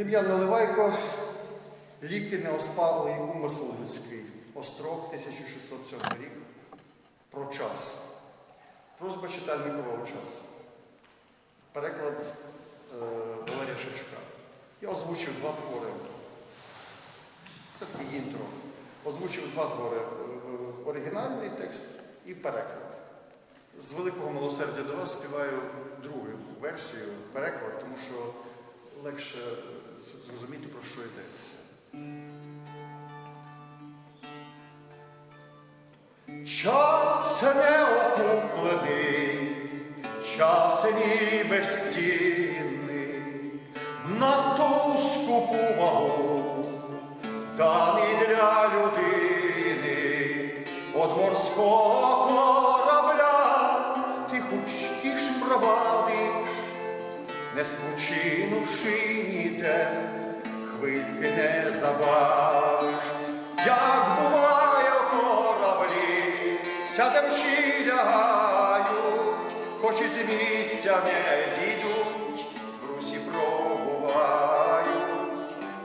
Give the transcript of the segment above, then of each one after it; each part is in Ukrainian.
Дем'ян Наливайко, ліки неоспалий умисел людський. Острог 1607 рік. Про час. Просьба читальникова у час. Переклад е, Валерія Шевчука. Я озвучив два твори. Це таке інтро. Озвучив два твори. Е, Оригінальний текст і переклад. З великого милосердя до вас співаю другу версію, переклад, тому що легше зрозуміти, про що йдеться. Час неокуплений, час ні безцінний, на ту скупу вагу, даний для людини, од морського не спочинувши ніде, хвильки не забавиш, як буває в кораблі, сядем чи лягають, хоч із місця не зійдуть, в русі пробувають,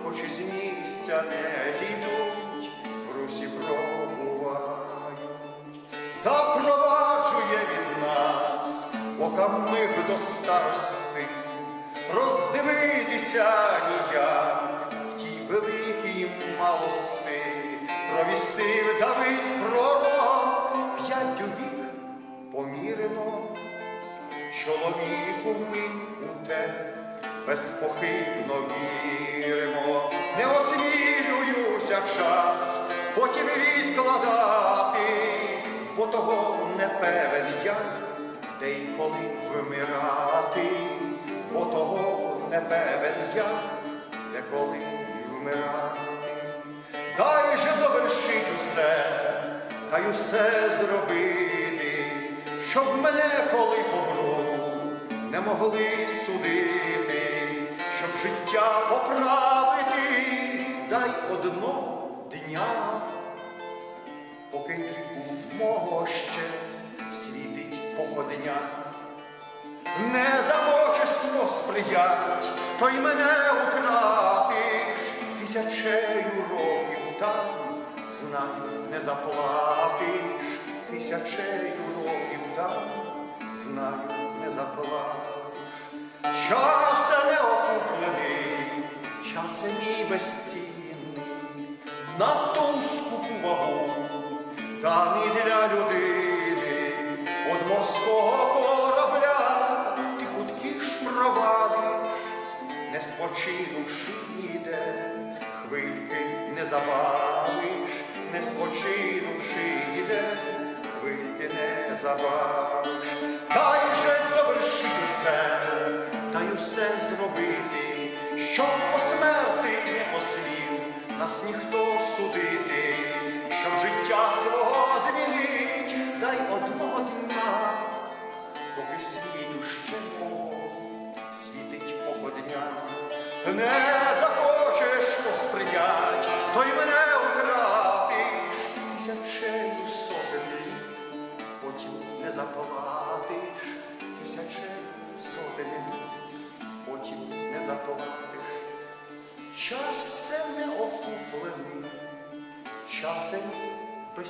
хоч із місця не зійдуть, в русі пробувають. Запроваджує від нас, пока миг до старости, роздивитися ніяк в тій великій малости, провістив Давид пророк, п'ять вік. Помірено, чоловіку ми у те безпохибно віримо, не осмілююся час, потім відкладати, бо того не певен я, де й коли вмирати, бо того не певен я, де коли вмирати. Дай же довершить усе, та й усе зробити, щоб мене, коли помру, не могли судити, щоб життя поправити, дай одного дня, поки віку мого ще світить походня. Не захочеш сприять, то й мене утратиш тисячею років там, знаю, не заплатиш, тисячею років там, знаю, не заплатиш. Часа не окуплений, часа мій безцінний, на ту скупу вагу, даний для людини, од морського корабля, спочинувши ніде, хвильки не забавиш, не спочинувши ніде, хвильки не забавиш. Дай же довершить усе, дай усе зробити, щоб по смерти не посмів нас ніхто судити, щоб життя свого змінить, дай одного дня поки світу ще Не захочеш посприять, то й мене утратиш. Тисячею сотень літ, потім не заплатиш. Тисячею сотень літ, потім не заплатиш. Часом не окуплений, часом без